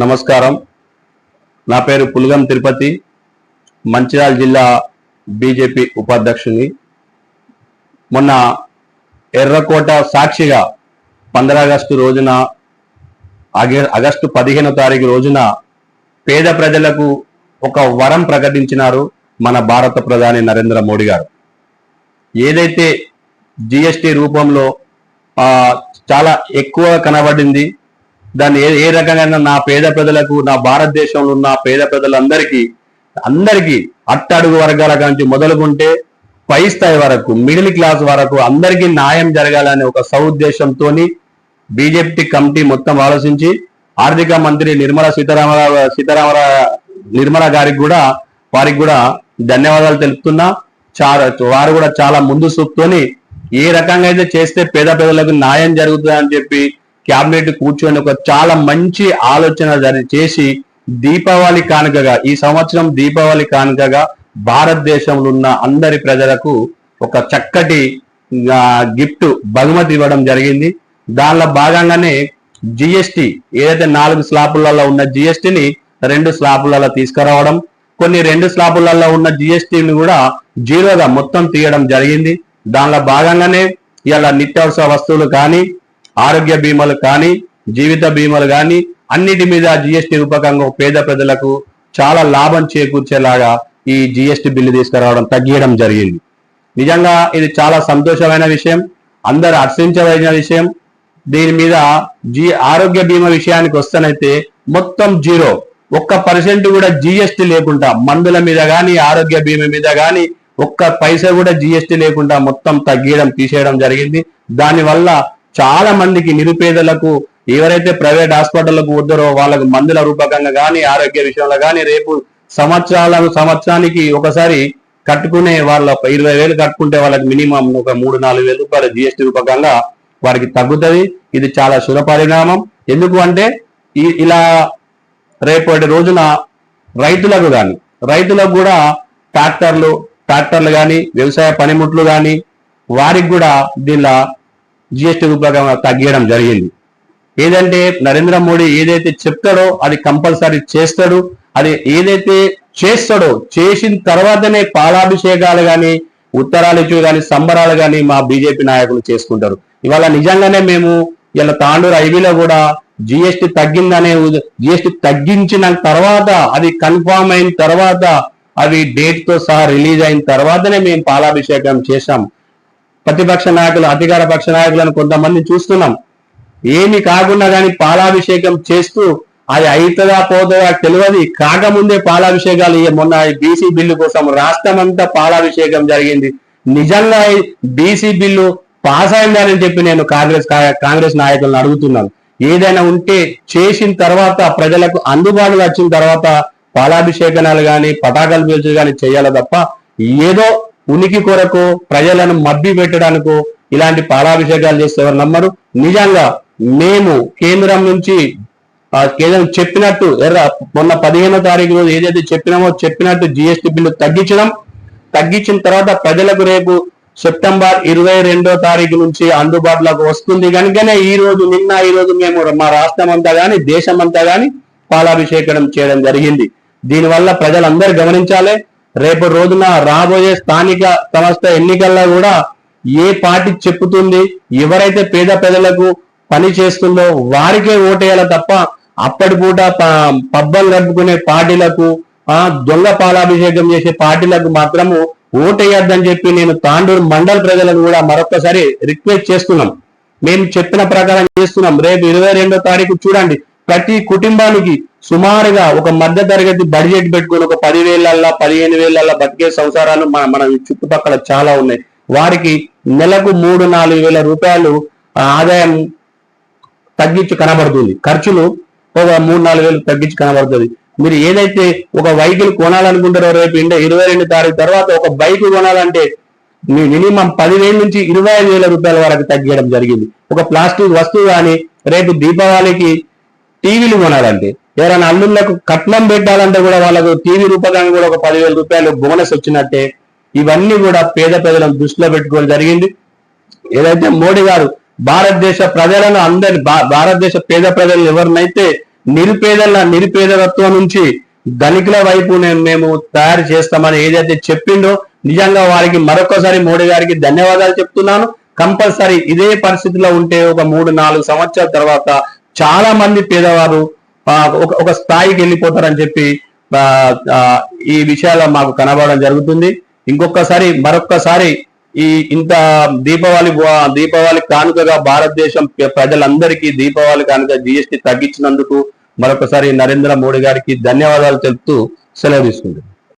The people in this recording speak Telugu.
నమస్కారం. నా పేరు పులగం తిరుపతి మంచిర్యాల జిల్లా బీజేపీ ఉపాధ్యక్షుని. మొన్న ఎర్రకోట సాక్షిగా పంద్రాగస్టు రోజున ఆగ- ఆగస్టు పదిహేనో తారీఖు రోజున పేద ప్రజలకు ఒక వరం ప్రకటించినారు మన భారత ప్రధాని నరేంద్ర మోడీ గారు. ఏదైతే జిఎస్టి రూపంలో చాలా ఎక్కువ కనబడింది దాన్ని ఏ ఏ రకంగా నా పేద ప్రజలకు నా భారతదేశంలో ఉన్న పేద ప్రజలందరికీ అందరికీ అట్టడుగు వర్గాల నుంచి మొదలుకుంటే పై స్థాయి వరకు మిడిల్ క్లాస్ వరకు అందరికీ న్యాయం జరగాలనే ఒక సౌద్దేశంతో బీజేపీ కమిటీ మొత్తం ఆలోచించి ఆర్థిక మంత్రి నిర్మలా సీతారామరావు సీతారామరా నిర్మలా గారికి కూడా వారికి కూడా ధన్యవాదాలు తెలుపుతున్నా. చాలా వారు కూడా చాలా ముందు చూపుతోని ఏ రకంగా అయితే చేస్తే పేద ప్రజలకు న్యాయం జరుగుతుంది అని చెప్పి క్యాబినెట్ కూర్చొని ఒక చాలా మంచి ఆలోచన దాన్ని చేసి దీపావళి కానుకగా ఈ సంవత్సరం దీపావళి కానుకగా భారతదేశంలో ఉన్న అందరి ప్రజలకు ఒక చక్కటి గిఫ్ట్ బహుమతి ఇవ్వడం జరిగింది. దానిలో భాగంగానే జిఎస్టి ఏదైతే నాలుగు స్లాపులలో ఉన్న జిఎస్టిని రెండు స్లాపులలో తీసుకురావడం కొన్ని రెండు స్లాపులలో ఉన్న జిఎస్టిని కూడా జీరోగా మొత్తం తీయడం జరిగింది. దానిలో భాగంగానే ఇలా నిత్యావసర వస్తువులు కానీ ఆరోగ్య బీమాలు కానీ జీవిత బీమాలు కానీ అన్నిటి మీద జిఎస్టి రూపకంగా పేద ప్రజలకు చాలా లాభం చేకూర్చేలాగా ఈ జిఎస్టి బిల్లు తీసుకురావడం తగ్గియడం జరిగింది. నిజంగా ఇది చాలా సంతోషమైన విషయం అందరు హర్షించవలసిన విషయం. దీని మీద జీ ఆరోగ్య బీమా విషయానికి వస్తేనైతే మొత్తం జీరో. ఒక్క పర్సెంట్ కూడా జిఎస్టి లేకుండా మందుల మీద కానీ ఆరోగ్య బీమా మీద కానీ ఒక్క పైసా కూడా జిఎస్టి లేకుండా మొత్తం తగ్గియడం తీసేయడం జరిగింది. దానివల్ల చాలా మందికి నిరుపేదలకు ఎవరైతే ప్రైవేట్ హాస్పిటల్లకు వద్దరో వాళ్ళకు మందుల రూపకంగా కానీ ఆరోగ్య విషయంలో కానీ రేపు సంవత్సరాల సంవత్సరానికి ఒకసారి కట్టుకునే వాళ్ళ ఇరవై వేలు కట్టుకుంటే వాళ్ళకి మినిమం ఒక మూడు నాలుగు వేల రూపాయలు జిఎస్టీ రూపకంగా వారికి తగ్గుతుంది. ఇది చాలా శుభ పరిణామం ఎందుకు అంటే ఇలా రేపటి రోజున రైతులకు కానీ రైతులకు కూడా ట్రాక్టర్లు ట్రాక్టర్లు కానీ వ్యవసాయ పనిముట్లు కానీ వారికి కూడా దీనిలో జిఎస్టీ రూపకంగా తగ్గించడం జరిగింది. ఏదంటే నరేంద్ర మోడీ ఏదైతే చెప్తాడో అది కంపల్సరీ చేస్తాడు. అది ఏదైతే చేస్తాడో చేసిన తర్వాతనే పాలాభిషేకాలు కానీ ఉత్తరాలు కానీ సంబరాలు కానీ మా బీజేపీ నాయకులు చేసుకుంటారు. ఇవాళ నిజంగానే మేము ఇలా తాండూరు హైవేలో కూడా జిఎస్టి తగ్గిందనే జిఎస్టీ తగ్గించిన తర్వాత అది కన్ఫామ్ అయిన తర్వాత అవి డేట్తో సహా రిలీజ్ అయిన తర్వాతనే మేము పాలాభిషేకం చేశాం. ప్రతిపక్ష నాయకులు అధికార పక్ష నాయకులను కొంతమంది చూస్తున్నాం. ఏమి కాకుండా కానీ పాలాభిషేకం చేస్తూ అది అవుతుందా పోతుందా తెలియదు. కాకముందే పాలాభిషేకాలు మొన్న బీసీ బిల్లు కోసం రాష్ట్రం అంతా పాలాభిషేకం జరిగింది. నిజంగా బీసీ బిల్లు పాస్ అయిందని చెప్పి నేను కాంగ్రెస్ కాంగ్రెస్ నాయకులను అడుగుతున్నాను. ఏదైనా ఉంటే చేసిన తర్వాత ప్రజలకు అందుబాటులో వచ్చిన తర్వాత పాలాభిషేకనాలు కానీ పటాకాలు పేల్చి కానీ చేయాలి తప్ప ఏదో ఉనికి కొరకు ప్రజలను మబ్బి పెట్టడానికో ఇలాంటి పాలాభిషేకాలు చేస్తే ఎవరు నమ్మరు? నిజంగా మేము కేంద్రం నుంచి కేంద్రం చెప్పినట్టు ఎర్ర మొన్న పదిహేనో తారీఖు రోజు ఏదైతే చెప్పినామో చెప్పినట్టు జిఎస్టి బిల్లు తగ్గించడం. తగ్గించిన తర్వాత ప్రజలకు రేపు సెప్టెంబర్ ఇరవై రెండో తారీఖు నుంచి అందుబాటులోకి వస్తుంది కనుకనే ఈ రోజు నిన్న ఈ రోజు మేము మా రాష్ట్రం అంతా గాని దేశం అంతా గాని పాలాభిషేకం చేయడం జరిగింది. దీనివల్ల ప్రజలందరూ గమనించాలి. రేపు రోజున రాబోయే స్థానిక సంస్థ ఎన్నికల్లో కూడా ఏ పార్టీ చెప్పుతుంది ఎవరైతే పేద ప్రజలకు పని చేస్తుందో వారికే ఓటేయాల తప్ప అప్పటి పూట పబ్బం గడుపుకునే పార్టీలకు ఆ దొంగ పాలాభిషేకం చేసే పార్టీలకు మాత్రము ఓటేయద్దని చెప్పి నేను తాండూరు మండల ప్రజలను కూడా మరొకసారి రిక్వెస్ట్ చేస్తున్నాం. మేము చెప్పిన ప్రకారం చేస్తున్నాం. రేపు ఇరవై రెండో తారీఖు చూడండి. ప్రతి కుటుంబానికి సుమారుగా ఒక మధ్య తరగతి బడ్జెట్ పెట్టుకుని ఒక పదివేలల్లా పదిహేను వేలల్లా బతికే సంసారాలు మన మన చుట్టుపక్కల చాలా ఉన్నాయి. వారికి నెలకు మూడు నాలుగు వేల రూపాయలు ఆ, ఆదాయం తగ్గించి కనబడుతుంది. ఖర్చులు ఒక మూడు నాలుగు వేలు తగ్గించి కనబడుతుంది. మీరు ఏదైతే ఒక వెహికల్ కొనాలనుకుంటారో రేపు ఇండ ఇరవై రెండు తారీఖు తర్వాత ఒక బైక్ కొనాలంటే మీ మినిమం పదివేల నుంచి ఇరవై ఐదు వేల రూపాయల వరకు తగ్గించడం జరిగింది. ఒక ప్లాస్టిక్ వస్తువు కానీ రేపు దీపావళికి టీవీలు కొనాలంటే ఎవరైనా అల్లుళ్ళకు కట్నం పెట్టాలంటే కూడా వాళ్ళకు టీవీ రూపకానికి కూడా ఒక పదివేల రూపాయలు బోనస్ వచ్చినట్టే ఇవన్నీ కూడా పేద ప్రజలను దృష్టిలో పెట్టుకోవడం జరిగింది. ఏదైతే మోడీ గారు భారతదేశ ప్రజలను అందరి భా- భారతదేశ పేద ప్రజలను ఎవరినైతే నిరుపేదల నిరుపేదత్వం నుంచి ధనికుల వైపు మేము తయారు చేస్తామని ఏదైతే చెప్పిండో నిజంగా వారికి మరొకసారి మోడీ గారికి ధన్యవాదాలు చెప్తున్నాను. కంపల్సరీ ఇదే పరిస్థితిలో ఉంటే ఒక మూడు నాలుగు సంవత్సరాల తర్వాత చాలా మంది పేదవారు ఒక ఒక స్థాయికి వెళ్ళిపోతారని చెప్పి ఈ విషయాలు మాకు కనబడడం జరుగుతుంది. ఇంకొకసారి మరొక్కసారి ఈ ఇంత దీపావళి దీపావళి కానుకగా భారతదేశం ప్రజలందరికీ దీపావళి కానుక జిఎస్టి తగ్గించినందుకు మరొకసారి నరేంద్ర మోడీ గారికి ధన్యవాదాలు తెలుపుతూ సెలవు తీసుకుంటున్నాను